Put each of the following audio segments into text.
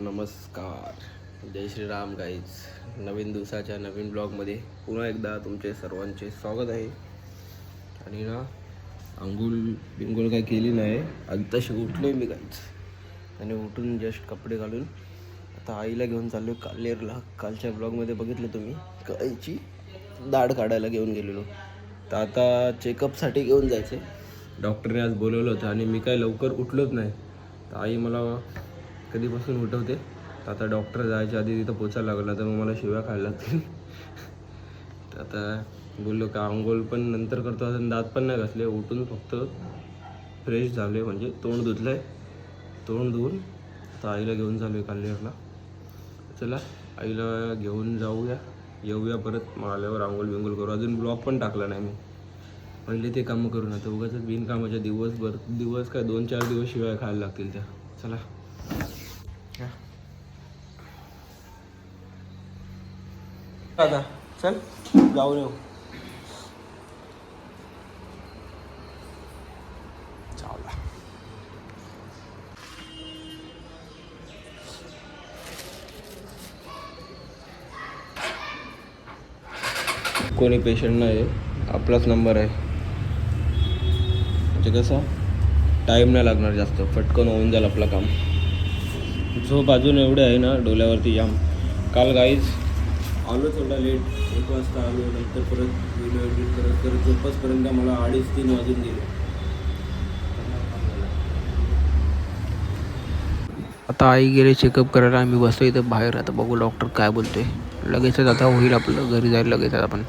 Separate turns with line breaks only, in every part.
नमस्कार. जय श्रीराम गाईज नवीन दिवसाच्या नवीन ब्लॉगमध्ये पुन्हा एकदा तुमचे सर्वांचे स्वागत आहे. आणि ना अंघोळ बिंगोळ काय केली नाही. आज तशी उठलो मी काहीच आणि उठून जस्ट कपडे घालून आता आईला घेऊन चाललो कालेरला. कालच्या ब्लॉगमध्ये बघितलं तुम्ही? कायची दाढ काढायला घेऊन गेलेलो. तर आता चेकअपसाठी घेऊन जायचं डॉक्टरने आज बोलवलं होतं आणि मी काय लवकर उठलोच नाही. तर आई मला कधीपासून उठवते. तर आता डॉक्टर जायच्या आधी तिथं पोचायला लागला तर मग मला शिव्या खायला लागतील. तर आता बोललो का आंघोळ पण नंतर करतो. अजून दात पण नाही घासले. उठून फक्त फ्रेश झाले म्हणजे तोंड धुतलंय. तोंड धुवून तर आईला घेऊन चालू आहे काल्लेरला चला आईला घेऊन जाऊया. येऊया परत. मग आल्यावर आंघोळ बिंगोळ करू. अजून ब्लॉग पण टाकला नाही मी. पहिले ते कामं करून आता उगाच बिनकामाच्या दिवसभर दिवस काय दोन चार दिवस शिवाय खायला लागतील त्या. चला. दादा चल जाऊन येऊ हो. कोणी पेशंट नाही आपलाच नंबर आहे. म्हणजे कसं टाईम नाही लागणार जास्त पटकन होऊन जाईल आपलं काम. झोप अजून एवढे आहे ना डोल्यावरती जाम काल गाईच आलो थोडा लेट एक वाजता आलो नंतर परत व्हिडिओ एडिट करत करत झोपसपर्यंत मला अडीच तीन वाजून गेले. आता आई गेले चेकअप करायला आम्ही बसतो इथं बाहेर. आता बघू डॉक्टर काय बोलतोय. लगेचच आता होईल आपलं घरी जायला लगेच आपण.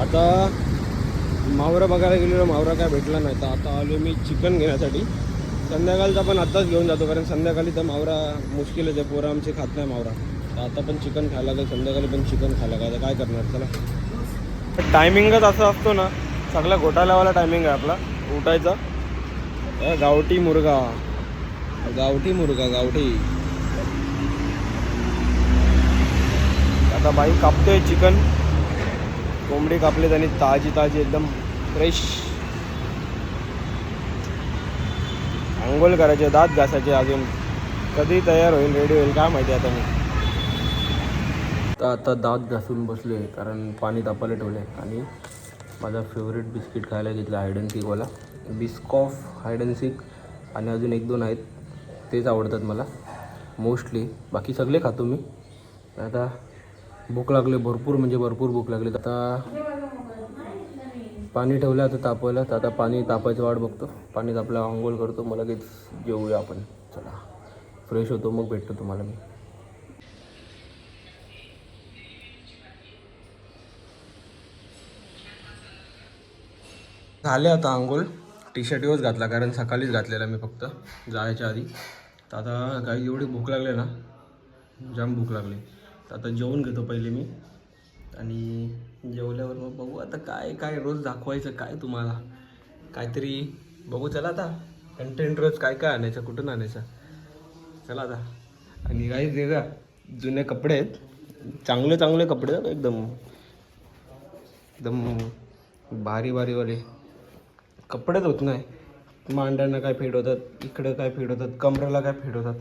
आता मावरा बघायला गेलेलो मावरा काय भेटला नाही. तर आता आलो मी चिकन घेण्यासाठी. संध्याकाळचा पण आत्ताच घेऊन जातो कारण संध्याकाळी तर मावरा मुश्किलच आहे. पोरं आमचे खात नाही मावरा. आता पण चिकन खायला लागेल संध्याकाळी पण चिकन खायला लागेल. आता काय करणार? चला. टायमिंगच असा असतो ना सगळा घोटाळ्यावाला टायमिंग आहे आपला. उठायचा. गावठी मुर्गा. गावठी मुर्गा गावठी. आता बाई कापतोय चिकन कोंबडी कापली त्यांनी ताजी ताजी एकदम फ्रेश आंघोळ करायचे दात घासायचे अजून. कधी तयार होईल रेडी होईल काय माहिती आता मी. तर आता दात घासून बसले कारण पाणी तापायला ठेवले आणि माझा फेवरेट बिस्किट खायला घेतलं हायड अँड सीकवाला बिस्कॉफ हायड अँड सीक आणि अजून एक दोन आहेत तेच आवडतात मला. मोस्टली बाकी सगळे खातो मी. आता भूक लागले भरपूर म्हणजे भरपूर भूक लागली. आता पाणी ठेवलं आता तापवायला तर आता पाणी तापायचं वाट बघतो. पाणी तापलं आंघोळ करतो. मग लगेच जेवूया आपण. चला. फ्रेश होतो मग भेटतो तुम्हाला मी. झाले आता आंघोळ. टी शर्ट येऊच घातला कारण सकाळीच घातलेला मी फक्त जायच्या आधी. तर आता काही एवढी भूक लागली ना जाम भूक लागली. तर आता जेवून घेतो पहिले मी. आणि जेवल्यावर मग बघू आता काय काय रोज दाखवायचं काय तुम्हाला. काहीतरी बघू चला आता. कंटेंट रोज काय काय आणायचं कुठून आणायचं. चला आता. आणि काही देगा का जुने कपडे आहेत. चांगले चांगले कपडे आहेत एकदम एकदम भारी भारीवाले कपडेच होत नाही. मांड्यांना काय फिट होतात इकडं काय फिट होतात कमरेला काय फिट होतात.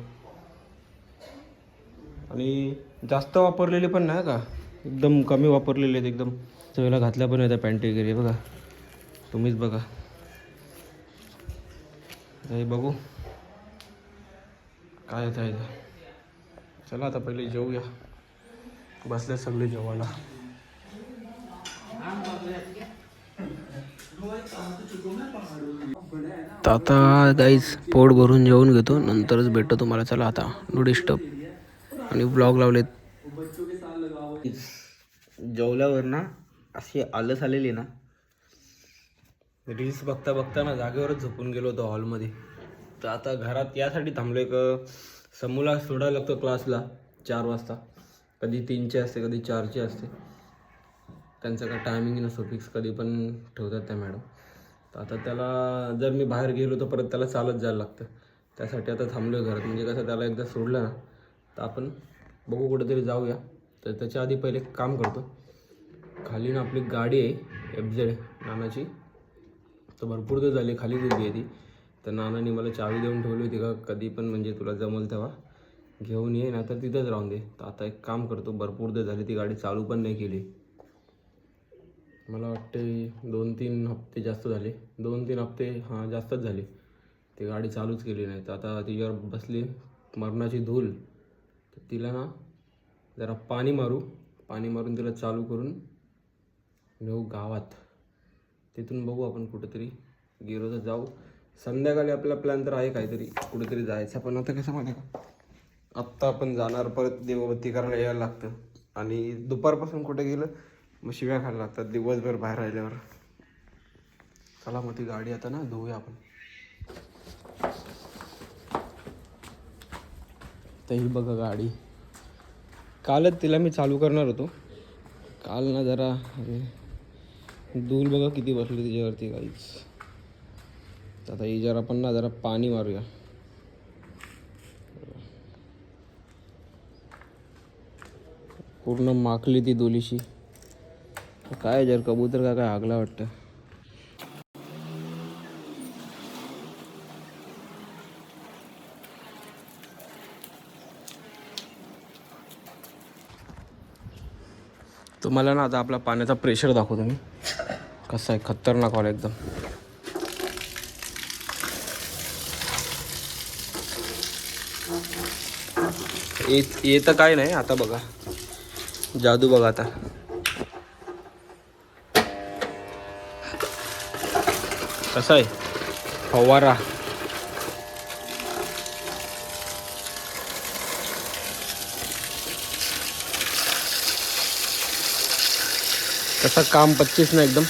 आणि जास्त वापरलेले पण नाही का? एकदम कमी वापरलेले आहेत एकदम. चवीला घातल्या पण येत्या पॅन्ट वगैरे बघा. तुम्हीच बघा. हे बघू. काय येतं आहे चला आता पहिले जेवूया. बसले सगळे जेवायला. तर आता गाईज पोट भरून जेवून घेतो. नंतरच भेटतो तुम्हाला. चला आता नो डिस्टर्ब आणि ब्लॉग लावलेत. जेवल्यावर ना अशी आलस आलेली ना. रील्स बघता बघता ना जागेवरच झोपून गेलो होतो हॉलमध्ये तर आता घरात यासाठी थांबलो एक समूला सोडायला लागतो क्लासला चार वाजता. कधी तीनचे असते कधी चारचे असते. त्यांचं काय टायमिंग नसतो फिक्स कधी पण ठेवतात त्या मॅडम तर आता त्याला जर मी बाहेर गेलो तर परत त्याला चालत जायला लागतं. त्यासाठी आता थांबलो घरात. म्हणजे कसं त्याला एकदा सोडलं ना तर आपण बघू कुठेतरी जाऊया. तर त्याच्या आधी पहिले काम करतो. खाली ना आपली गाडी आहे एफ झेड नानाची. तर भरपूर दिवस झाली खाली दिली आहे ती तर नानाने मला चावी देऊन ठेवली होती का कधी पण म्हणजे तुला जमल तेव्हा. घेऊन ये ना तर तिथंच राहून दे. तर आता एक काम करतो भरपूर दिवस झाली ती गाडी चालू पण नाही केली. मला वाटते दोन तीन हप्ते जास्त झाले. दोन तीन हप्ते हां जास्तच झाले. ती गाडी चालूच केली नाही. तर आता तिच्यावर बसली मरणाची धूल. तर तिला ना जरा पाणी मारू. पाणी मारून तिला चालू करून नेऊ गावात. तिथून बघू आपण कुठेतरी गेलो तर जाऊ. संध्याकाळी आपला प्लॅन तर आहे काहीतरी कुठेतरी जायचा. पण आता कसं माहिती का? आत्ता आपण जाणार परत देवबत्ती करायला यायला लागतं. आणि दुपारपासून कुठे गेलं मग शिव्या खायला लागतात दिवसभर बाहेर राहिल्यावर. चला मग ती गाडी आता ना धुऊया आपण. तर ही बघा गाडी. कालच तिला मी चालू करणार होतो. काल ना जरा अरे, धूल बघा किती बसली तिच्यावरती काहीच तर ही जरा आपण ना जरा पाणी मारूया. पूर्ण माखली ती दोलीशी काय जर कबूतर का काय हागला वाटतं. तुम्हाला ना आता आपला पाण्याचा प्रेशर दाखवतो मी. कसा आहे खतरनाक वाला एकदम. येत येतं काय नाही आता बघा. जादू बघा आता. कसा आहे? फवारा. कसं काम पच्चीस ना एकदम?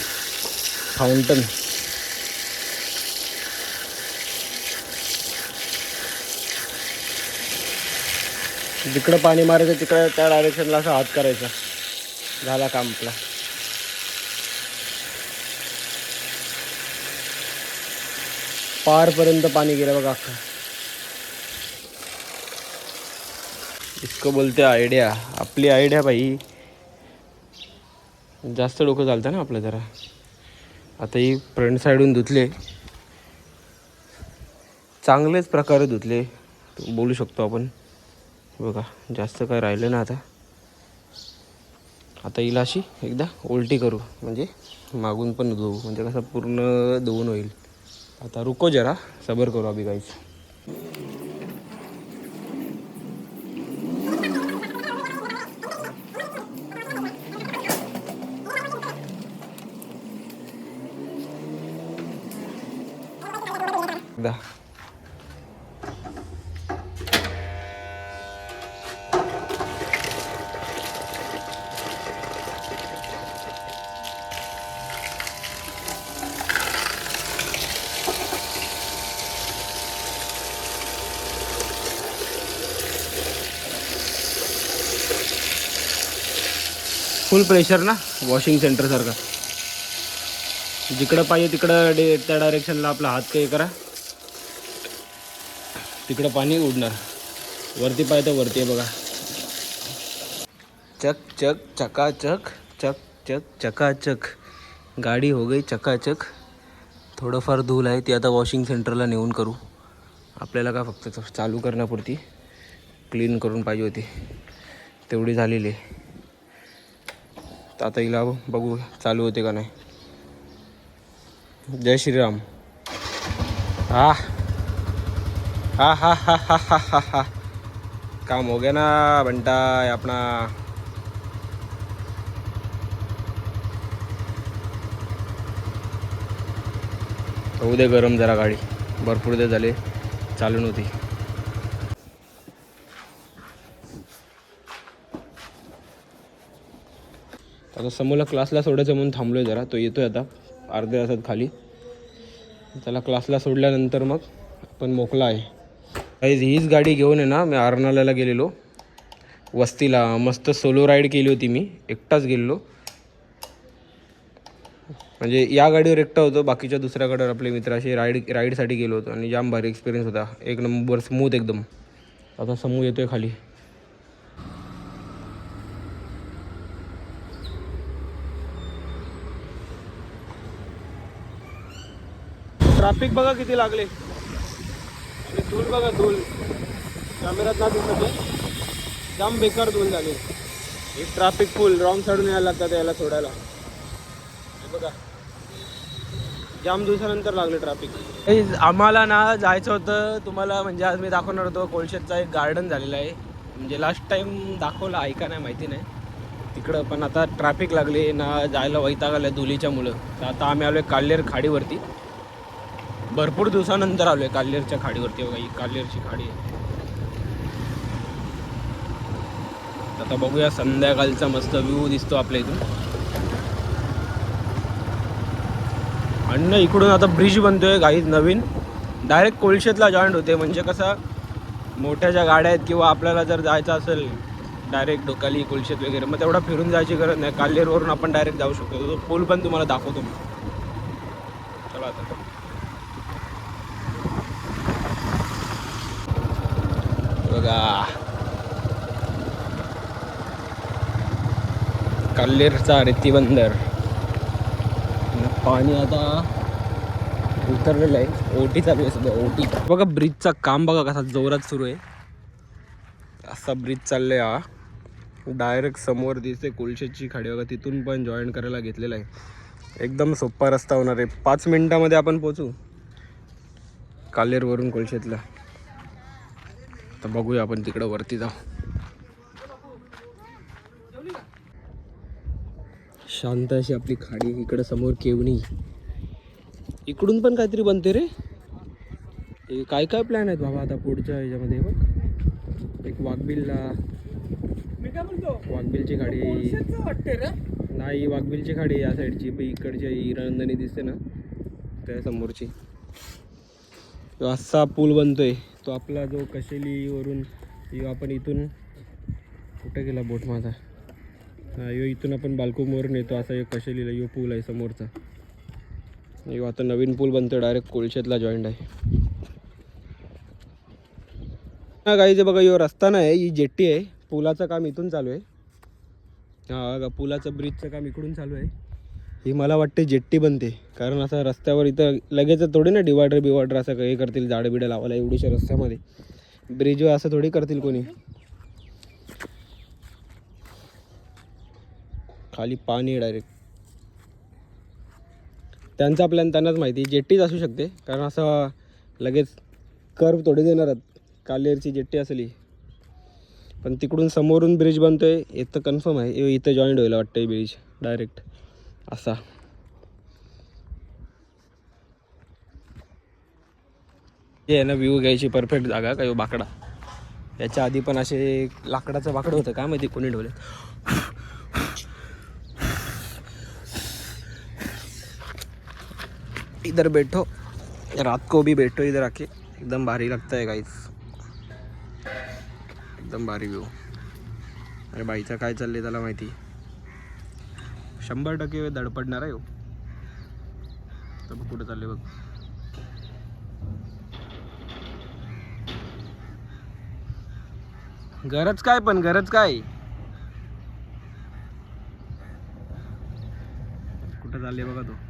फाउंटन जिकडं पाणी मारायचं तिकडं त्या डायरेक्शनला असा हात करायचा. झाला काम आपला. पारपर्यंत पाणी गेलं बघा. अख्खा इसको बोलते आयडिया. आपली आयडिया बाई. जास्त डोकं चालतं ना आपलं जरा. आता ही फ्रंट साईडून धुतले. चांगलेच प्रकारे धुतले. बोलू शकतो आपण. बघा जास्त काय राहिलं ना आता. आता हिला अशी. एकदा उलटी करू. म्हणजे मागून पण धुवू. म्हणजे कसं पूर्ण धुवून होईल. आता रुको जरा सबर करू अभि काहीच एकदा फुल प्रेशर ना वॉशिंग सेंटरसारखा जिकडं पाहिजे तिकडं डे त्या डायरेक्शनला आपला हात काही करा. तिकडं पाणी उडणार. वरती पाहिजे तर वरती आहे बघा. चक चक चकाचक चक चक चकाचक. गाडी हो गई चकाचक. थोडंफार धूल आहे ती आता वॉशिंग सेंटरला नेऊन करू. आपल्याला का फक्त चालू करण्यापुरती. क्लीन करून पाहिजे होती. तेवढी झालेली आहे. आता हिला बघू चालू होते का नाही. जय श्रीराम. हा. हा हा हा हा हा हा हा. काम हो गया ना बंटा आपणा अपना. होऊ दे गरम जरा गाडी. भरपूर दे झाले. चालू नव्हती. आता समोरला क्लासला सोडायचं म्हणून थांबलोय जरा. तो येतोय आता. अर्ध्या तासात खाली. त्याला क्लासला सोडल्यानंतर मग आपण मोकला आहे. काहीच हीच गाडी घेऊन आहे ना मी आरनाल्याला गेलेलो. वस्तीला मस्त सोलो राईड केली होती मी. एकटाच गेलेलो. म्हणजे या गाडीवर एकटा होतो. बाकीच्या दुसऱ्या गाडीवर आपले मित्राशी राईड राईडसाठी गेलो होतो. आणि जाम भारी एक्सपिरियन्स होता. एक नंबर स्मूथ एकदम. आता समूह येतोय खाली. ट्रॅफिक बघा किती लागले. आणि धूल बघा धूल. कॅमेऱ्यात ना दिसत आहे. जाम बेकार धूल झाली. हे ट्रॅफिक फुल रॉंग साईडून यायला लागतात याला सोडायला. बघा. जाम दिवसानंतर लागले ट्रॅफिक आम्हाला ना जायचं होतं. तुम्हाला म्हणजे आज मी दाखवणार होतो कोळशेतचा एक गार्डन झालेला आहे. म्हणजे लास्ट टाइम दाखवला ऐका नाही माहिती नाही. तिकडं पण आता ट्रॅफिक लागले ना जायला वैताग आलं धुलीच्या मुलं तर आता आम्ही आलो काल्हेर खाडीवरती. भरपूर दिवसानंतर आलो आहे काल्हेरच्या खाडीवरती बघा ही खाडी आहे. आता बघूया संध्याकाळचा मस्त व्ह्यू दिसतो आपल्या इथून. आणि इकडून आता ब्रिज बनतोय काही नवीन. डायरेक्ट कोळशेतला जॉईंट होते. म्हणजे कसं मोठ्या ज्या गाड्या आहेत किंवा आपल्याला जर जायचं असेल डायरेक्ट डोकाली कोळशेत वगैरे मग तेवढा फिरून जायची गरज नाही. काल्हेरवरून आपण डायरेक्ट जाऊ शकतो. तो पूल पण तुम्हाला दाखवतो मी. चला आता. बघा. कल्लेरचा रेती बंदर. पाणी आता उतरलेलं आहे. ओटी चालू आहे सध्या ओटी. बघा ब्रिजचा काम बघा कसा जोरात सुरू आहे. असा ब्रिज चाललाय हा. डायरेक्ट समोर दिसते कोळशेची खाडी. बघा तिथून पण जॉईन करायला घेतलेला आहे. एकदम सोपा रस्ता होणार आहे. पाच मिनिटामध्ये आपण पोचू कालेरवरून कोलशेतला तर बघूया आपण तिकडं वरती जाऊ. शांत अशी आपली खाडी इकडं समोर केवणी. इकडून पण काहीतरी बनते रे. काय काय प्लॅन आहेत बाबा आता पुढच्या ह्याच्यामध्ये बघ. एक वाघबिलला वाघबिलची गाडी नाही वाघबिलची गाडी या साईडची पण इकडची ही दिसते ना त्या समोरची. तो असा पूल बनतोय. तो आपला जो कशेलीवरून आपण इथून कुठं गेला बोट माझा? हा यो इथून आपण बालकुमवरून येतो. असा यो कशेलीला यो पूल आहे समोरचा. यो आता नवीन पूल बनतो डायरेक्ट कोळशेतला जॉईंट आहे. हा गाईचे बघा यो रस्ता नाही ही जेट्टी आहे. पुलाचं काम इथून चालू आहे. हा बघा पुलाचं ब्रिजचं काम इकडून चालू आहे. ही मला वाटते जेट्टी बनते. कारण असं रस्त्यावर इथं लगेच थोडी ना डिवायडर बिवायडर असं काही करतील झाडं बिडं लावायला एवढीशा रस्त्यामध्ये. ब्रिजवर असं थोडी करतील कोणी. खाली पाणी डायरेक्ट त्यांचा प्लॅन त्यांनाच माहिती जेट्टीच असू शकते. कारण असं लगेच कर्व थोडी देणार आहेत. कालेरची जेट्टी असली. पण तिकडून समोरून ब्रिज बनतोय इथं कन्फर्म आहे. इथं जॉईंट होईल वाटतं ब्रिज डायरेक्ट असा हे आहे ना व्ह्यू घ्यायची परफेक्ट जागा काय बाकडा? याच्या आधी पण असे लाकडाचं बाकडं होतं काय माहिती कोणी ठेवले इधर बैठो. रात को भी बैठो इधर आके. एकदम भारी लगता है गाइस एकदम भारी व्यू अरे बाईचं काय चाललंय त्याला माहिती? शंभर टक्के धडपडणार आहे हो. तर बघ कुठं चालले बघ. गरज काय पण गरज काय? कुठं चालले बघा तो.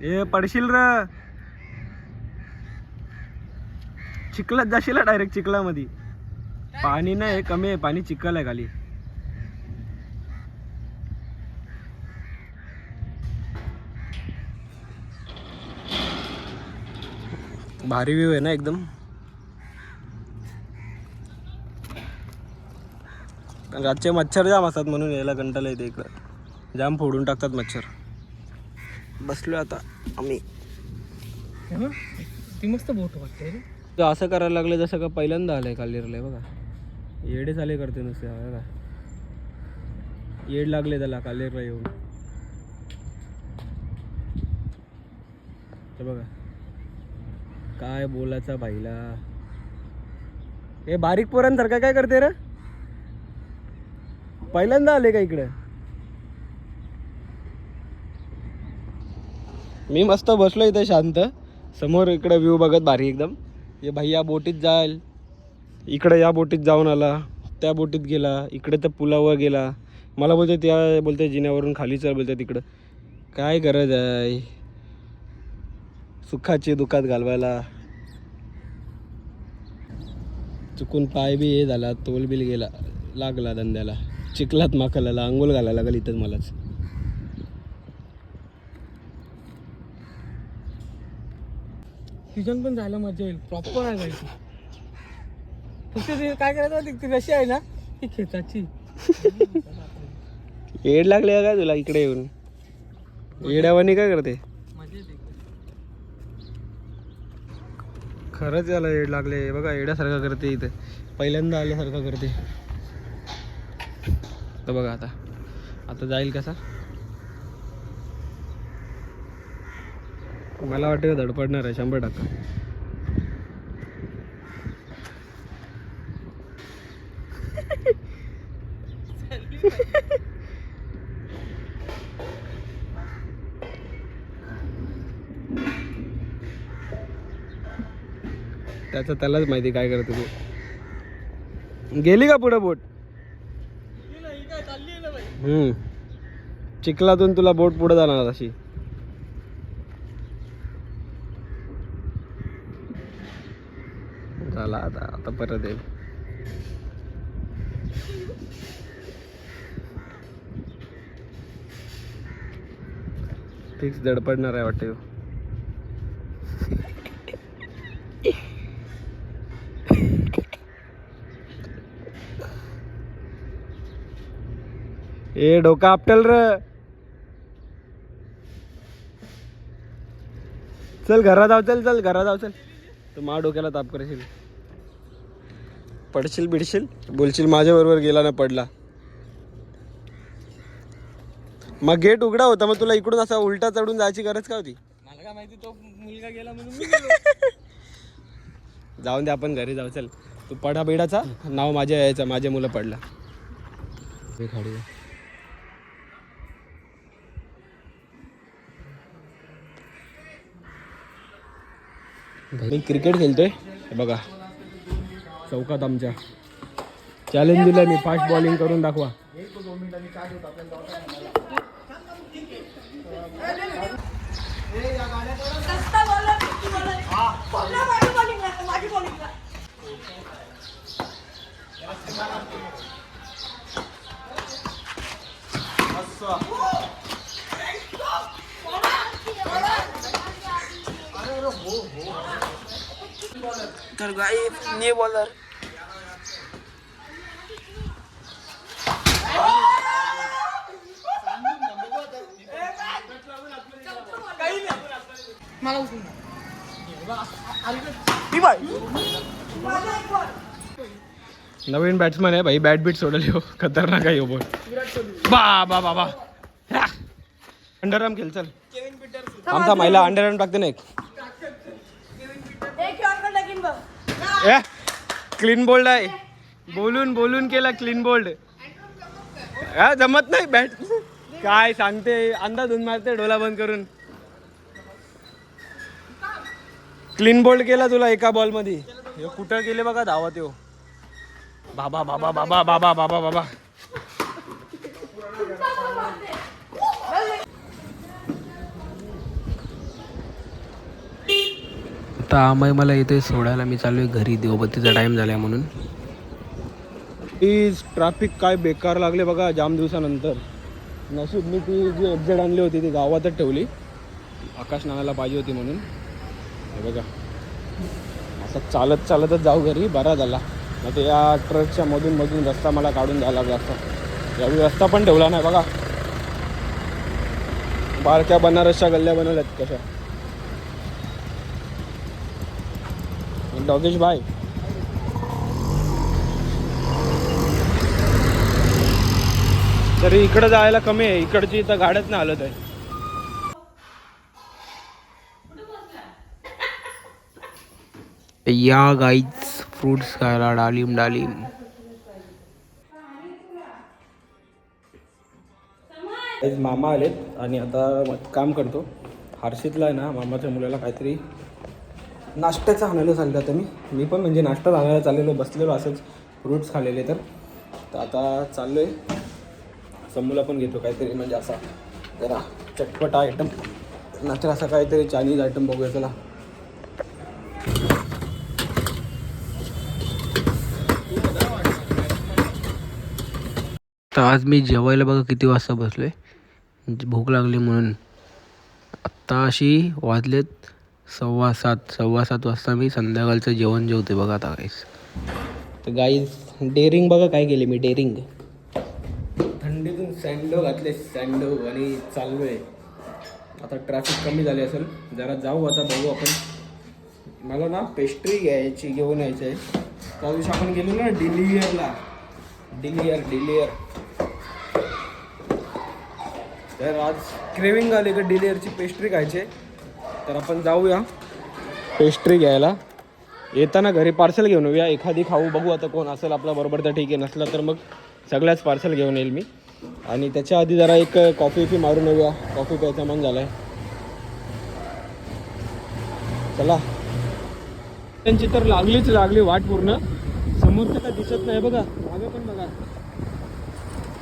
ए पडशील र. चिखलात जाशील डायरेक्ट चिखलामध्ये. पाणी नाही कमी आहे पाणी चिखल आहे खाली. भारी व्ह्यू आहे ना एकदम. रातचे मच्छर जाम असतात म्हणून यायला कंटाला येते इकडं. जाम फोडून टाकतात मच्छर. बसलो आता आम्ही.
ती मस्त बोट वाटते
असं करायला लागलं जसं का पहिल्यांदा आलंय कालेरला बघा. येडे चाले करते नुसते बघा. येड लागले त्याला कालेरला येऊन. तर बघा. काय बोलायचा बाईला हे बारीक पोरांसारखं काय करते रे? पहिल्यांदा आले का इकडे? मी मस्त बसलो इथे शांत. समोर इकडे व्ह्यू बघत भारी एकदम. हे भैया बोटीत जाईल इकडे या बोटीत जाऊन आला. त्या बोटीत गेला. इकडे तर पुलावर गेला. मला बोलते त्या बोलते जिन्यावरून खाली चल बोलते तिकडं. काय गरज आहे? सुखाची दुखात घालवायला. चुकून पाय बी हे झाला तोल बिल गेला लागला धंद्याला. चिखलात माखाला आंघोळ घालायला लागल इथंच मलाच. सीझन पण जायला मजा येईल. प्रॉपर आहे जायची फक्त ते काय करायचं? ती रशी आहे ना ती खेचाची. येड लागले का काय तुला इकडे येऊन? येड्यावानी काय करते? खरंच याला येड लागले. बघा येड्यासारखं करते इथे. पहिल्यांदा आल्यासारखं करते. तर बघा आता. आता जाईल कसा? मला वाटतं धडपडणार आहे शंभर टक्का. त्याचं त्यालाच माहिती काय करतो तू. गेली का पुढे बोट? हम्म. चिखलातून तुला बोट पुढे जाणार अशी झाला आता परत येईल फिक्स दडपडणार आहे वाटते. ए डोका आपटल र. चल घरात जाऊ चल चल घरात जाऊ चल. तू मा डोक्याला ताप करशील. पडशील बिडशील? बोलशील माझ्या बरोबर गेला ना पडला. मग गेट उघडा होता मग तुला इकडून असा उलटा चढून जायची गरज का होती? मला काय माहिती तो मुलगा गेला म्हणून जाऊन दे आपण घरी जाऊ चल. तू पडा बिडाचा नाव माझ्या यायचं माझे मुलं पडला. मी क्रिकेट खेळतोय हे बघा. चौकात आमच्या चॅलेंज दिलं मी. फास्ट बॉलिंग करून दाखवा.
सस्ता बॉलर किती बॉलर पुन्हा माझी बॉलिंग लागते माझी बॉलिंग
ने बॉलर
मला उचलून
नवीन बॅट्समन आहे भाई बॅट बीट सोडली हो. खतरनाक आहे हो बॉल बा बा बा बा. अंडरआर्म खेळ चल. आमचा महिला अंडरआर्म टाकते ना एक. ए क्लीन बोल्ड आहे. बोलून बोलून केला क्लीन बोल्ड हा जमत नाही बॅट. काय सांगते अंदाजून मारते डोला बंद करून. क्लीन बोल्ड केला तुला एका बॉलमध्ये कुठं गेले बघा धावा यो बाबा बाबा बाबा बाबा बाबा बाबा.
आता आम्ही मला इथे सोडायला. मी चालू आहे घरी. देवबत्तीचा टाईम झाला आहे म्हणून.
प्लीज ट्रॅफिक काय बेकार लागले बघा जाम दिवसानंतर. नशीब मी ती जी एक्झिट आणली होती ती गावातच ठेवली. आकाश नानाला पाहिजे होती म्हणून. हे बघा. असं चालत चालतच जाऊ घरी. बरा झाला. मग ते या ट्रकच्या मधून मधून रस्ता मला काढून द्यायला जास्त यावेळी रस्ता पण ठेवला नाही बघा. बारक्या बनारसच्या गल्ल्या बनवल्यात कशा. डॉगेश भाई तरी इकडं जायला कमी आहे. इकडची इथं गाड्याच नाही हलत आहे.
या गाईच फ्रुट्स खायला डालिम डालिम.
मामा आलेत आणि आता काम करतो.
फारशीतला आहे ना मामाच्या मुलाला काहीतरी नाश्त्याचं आणायला चाललो आता मी. मी पण म्हणजे नाश्ता आणायला चाललेलो बसलेलो असंच फ्रुट्स खाल्लेले तर. तर आता चाललो आहे समूला पण घेतो काहीतरी म्हणजे असा जरा चटपटा आयटम नाश्ता असा काहीतरी चायनीज आयटम बघूया चला.
तर आज मी जेवायला बघा किती वाजता बसलो आहे भूक लागली म्हणून. आत्ता अशी वाजलेत सव्वा सात सव्वा सात वाजता मी संध्याकाळचं जेवण जेवते बघा आता गाईस तर गाईज डेअरिंग बघा काय केले मी डेअरिंग थंडीतून सँडो घातले सँडो आणि चाललो आहे आता ट्रॅफिक कमी झाले असेल जरा जाऊ आता बघू आपण. मला ना पेस्ट्री घ्यायची घेऊन यायची आहे. त्या दिवशी आपण गेलो ना डिलियरला डिलियर डिलियर तर आज क्रेविंग आली का डिलियरची पेस्ट्री खायची तर आपण जाऊया. पेस्ट्री घ्यायला. येताना घरी पार्सल घेऊन येऊया. एखादी खाऊ बघू आता कोण असेल आपल्या बरोबर तर ठीक आहे नसलं तर मग सगळ्याच पार्सल घेऊन येईल मी. आणि त्याच्या आधी जरा एक कॉफी फी मारून येऊया. कॉफी प्यायचं मन झालाय. चला. त्यांची तर लागलीच लागली वाट पूर्ण. समोरचं काय दिसत नाही बघा. मागे पण बघा.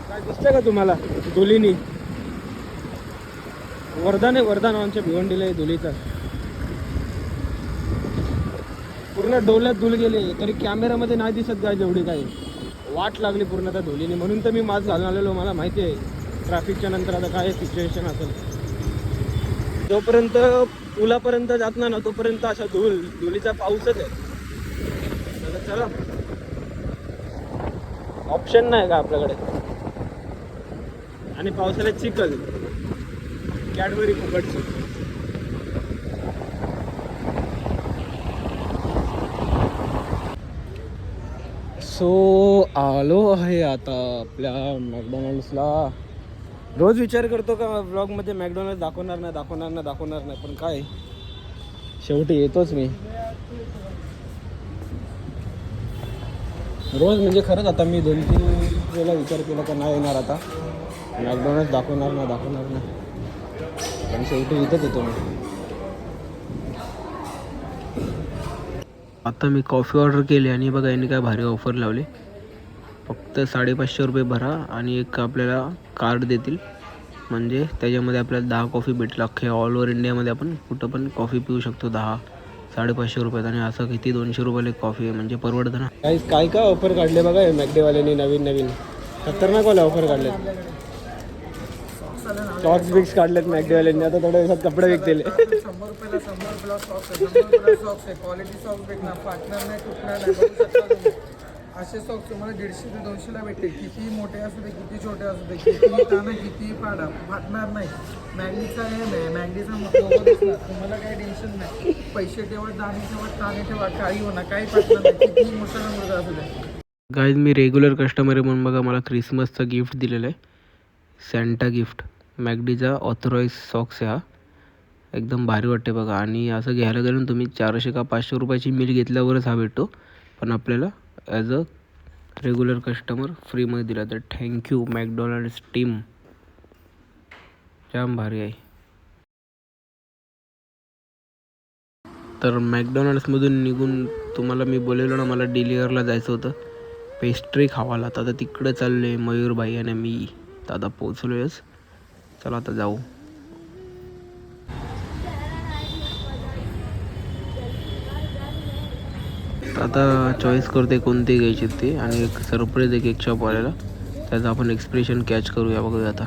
काय दिसतं का तुम्हाला? दोलीनी वरदान आहे वरदान आमच्या भिवंडीला आहे धुलीचा. पूर्ण डोल्यात धूल गेले तरी कॅमेरामध्ये नाही दिसत काय जेवढी काही वाट लागली पूर्ण त्या धुलीने. म्हणून तर मी मास्क घालून आलेलो मला माहिती आहे. ट्रॅफिकच्या नंतर आता काय सिच्युएशन असेल. जोपर्यंत पुलापर्यंत जात नाही ना तोपर्यंत अशा धूल धुलीचा पाऊसच आहे. चला ऑप्शन नाही का आपल्याकडे? आणि पावसाळ्यात चिखल. कॅडबरी फुकटची. सो आलो आहे आता आपल्या मॅकडॉनल्ड्सला. रोज विचार करतो का ब्लॉगमध्ये मॅकडॉनल्ड दाखवणार नाही दाखवणार नाही दाखवणार नाही पण काय? शेवटी येतोच मी. रोज म्हणजे खरंच आता मी दोन तीन वेळेला विचार केला का नाही येणार आता. मॅकडॉनल्ड दाखवणार नाही दाखवणार नाही. पण शेवटी इथंच येतो मी. आता मी कॉफी ऑर्डर केली आणि बघा यांनी काय भारी ऑफर लावली. फक्त साडेपाचशे रुपये भरा आणि एक आपल्याला कार्ड देतील. म्हणजे त्याच्यामध्ये आपल्याला दहा कॉफी भेटेल अख्ख्या ऑल ओव्हर इंडियामध्ये आपण कुठं पण कॉफी पिऊ शकतो. दहा साडेपाचशे रुपयात आणि असं किती? दोनशे रुपयाला एक कॉफी आहे. म्हणजे परवडतं ना. काय काय काय ऑफर काढले बघा मॅकडेवाल्यांनी नवीन नवीन खतरनाक वाले ऑफर काढले सॉक्स बिक्स काढलेत मॅकडेवाल्यांनी आता थोड्या दिवसात कपडे विकतील.
शंभर रुपयाला शंभर सॉक्स आहे. शंभर रुपयाला सॉक्स आहे. क्वालिटी सॉक्स भेटणार. फाटणार नाही तुटणार नाही. असे सॉक्स तुम्हाला दीडशे ते दोनशेला भेटतील. किती मोठे असू दे किती छोटे असू दे किती ताना किती फाडा फाटणार नाही. मॅगनीचा हे नाही. दिसणार तुम्हाला काही टेन्शन नाही. पैसे ठेवा दाणे ठेवा ताणे ठेवा काही होणार. काही फाटणार नाही. किती मोठा मुलगा असू दे.
गाईज मी रेग्युलर कस्टमर आहे म्हणून बघा मला क्रिसमसचं गिफ्ट दिलेलं आहे. सँटा गिफ्ट मॅगडीचा ऑथोराईज सॉक्स आहे हा. एकदम भारी वाटते बघा. आणि असं घ्यायला गेलं ना तुम्ही चारशे का पाचशे रुपयाची मिल घेतल्यावरच हा भेटतो. पण आपल्याला ॲज अ रेग्युलर कस्टमर फ्रीमध्ये दिला. तर थँक्यू मॅकडॉनल्ड्स टीम जाम भारी आहे. तर मॅकडॉनल्ड्समधून निघून तुम्हाला मी बोलेलो ना मला डिलिव्हरला जायचं होतं. पेस्ट्री खावाला तर आता तिकडे चालले मयूरबाई आणि मी. तर आता पोचलोयच चला आता जाऊ. आता चॉईस करते कोणते घ्यायचे ते आणि एक सरप्राईज एक एक शॉपवाल्याला त्याचं आपण एक्सप्रेशन कॅच करूया बघूया आता.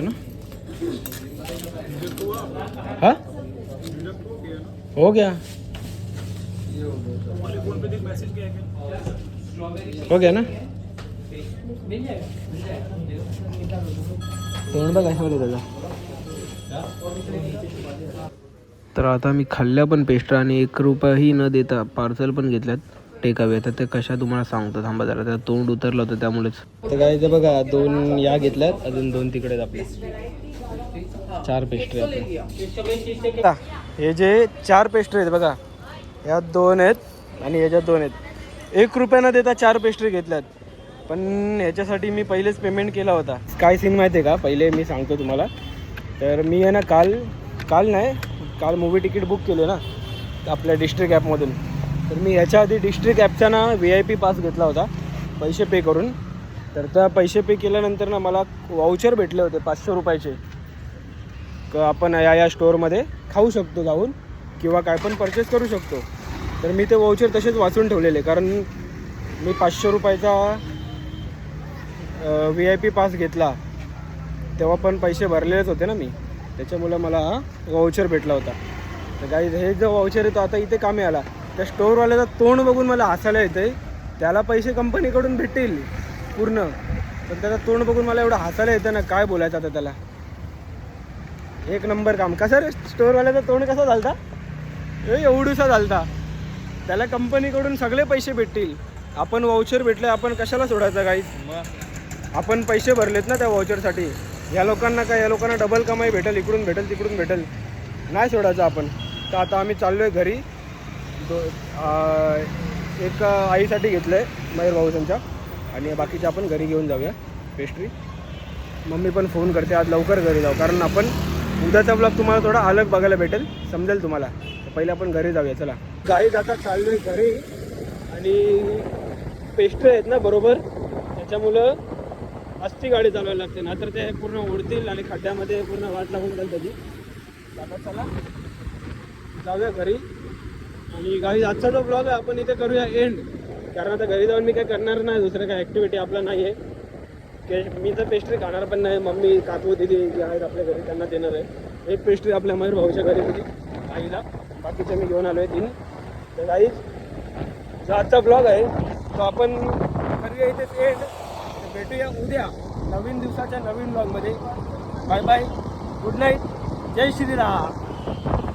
ना? हाँ? हो गया. हो गया ना? तोंड बघा कशा त्याचा.
तर आता मी खाल्ल्या पण पेस्ट्रा आणि एक रुपयाही न देता पार्सल पण घेतल्यात. टेकावे तर ते कशा तुम्हाला सांगतो थांबा जरा. त्या तोंड उतरलं होतं त्यामुळेच.
तर काय ते बघा दोन या घेतल्यात अजून दोन तिकडे आपले. चार पेस्ट्री आपल्या हे जे चार पेस्ट्री आहेत बघा ह्या दोन आहेत आणि ह्याच्यात दोन आहेत. एक रुपया न देता चार पेस्ट्री घेतल्यात.
पण ह्याच्यासाठी मी पहिलेच पेमेंट केला होता. काय सीन माहिती आहे का? पहिले मी सांगतो तुम्हाला. तर मी आहे ना काल काल नाही काल मूवी तिकीट बुक केले ना आपल्या डिस्ट्रिक्ट ॲपमधून तर मी ह्याच्या आधी डिस्ट्रिक्ट ॲपचा ना व्ही आय पी पास घेतला होता पैसे पे करून. तर त्या पैसे पे केल्यानंतर ना मला वाउचर भेटले होते पाचशे रुपयाचे. क आपण या या स्टोअरमध्ये खाऊ शकतो जाऊन किंवा काय पण परचेस करू शकतो. तर मी ते वाउचर तसेच वाचून ठेवलेले कारण मी पाचशे रुपयाचा व्ही आय पी पास घेतला तेव्हा पण पैसे भरलेलेच होते ना मी. त्याच्यामुळं मला हा वाउचर भेटला होता. तर काही हे जो वाउचर आहे तो आता इथे कामी आला त्या स्टोअरवाल्याचा तोंड बघून मला हसायला येतं त्याला पैसे कंपनीकडून भेटतील पूर्ण. पण त्याचा तोंड बघून मला एवढं हसायला येतं ना काय बोलायचं आता त्याला? एक नंबर काम. कसं रे स्टोअरवाल्याचा तोंड कसा झालता? ए एवढूसा झालता. त्याला कंपनीकडून सगळे पैसे भेटतील. आपण वाउचर भेटले आपण कशाला सोडायचं काही आपण पैसे भरलेत ना त्या वाउचरसाठी या लोकांना काय या लोकांना डबल कमाई भेटेल इकडून भेटेल तिकडून भेटेल. नाही सोडायचं आपण. तर आता आम्ही चाललो आहे घरी. दो एक आईसाठी घेतलं आहे मयूर त्यांच्या आणि बाकीचे आपण घरी घेऊन जाऊया पेस्ट्री मम्मी पण फोन करते आज लवकर घरी जाऊ. कारण आपण उद्याचा ब्लॉग तुम्हाला थोडा अलग बघायला भेटेल समजेल तुम्हाला. तर पहिले आपण घरी जाऊया चला. गाडी आता चाललोय आहे घरी. आणि पेस्ट्री आहेत ना बरोबर? त्याच्यामुळं असती गाडी चालवायला लागते ना तर ते पूर्ण ओढतील आणि खड्ड्यामध्ये पूर्ण वाट लागून जाईल त्याची. आता चला जाऊया घरी. आणि गाडी आजचा जो ब्लॉग आहे आपण इथे करूया एंड कारण आता घरी जाऊन मी काय करणार नाही दुसरं काय ॲक्टिव्हिटी आपला नाही आहे के मी तर पेस्ट्री खाणार पण नाही मम्मी काकू दिदी जे आहेत आपल्या घरी त्यांना देणार आहे. एक पेस्ट्री आपल्या मयूर भाऊच्या घरी दिली आईला. बाकीचे मी घेऊन आलो आहे तीन. तर आई जो आजचा ब्लॉग आहे तो आपण करूया इथेच एंड भेटूया उद्या नवीन दिवसाच्या नवीन ब्लॉगमध्ये बाय बाय गुड नाईट जय श्रीराम.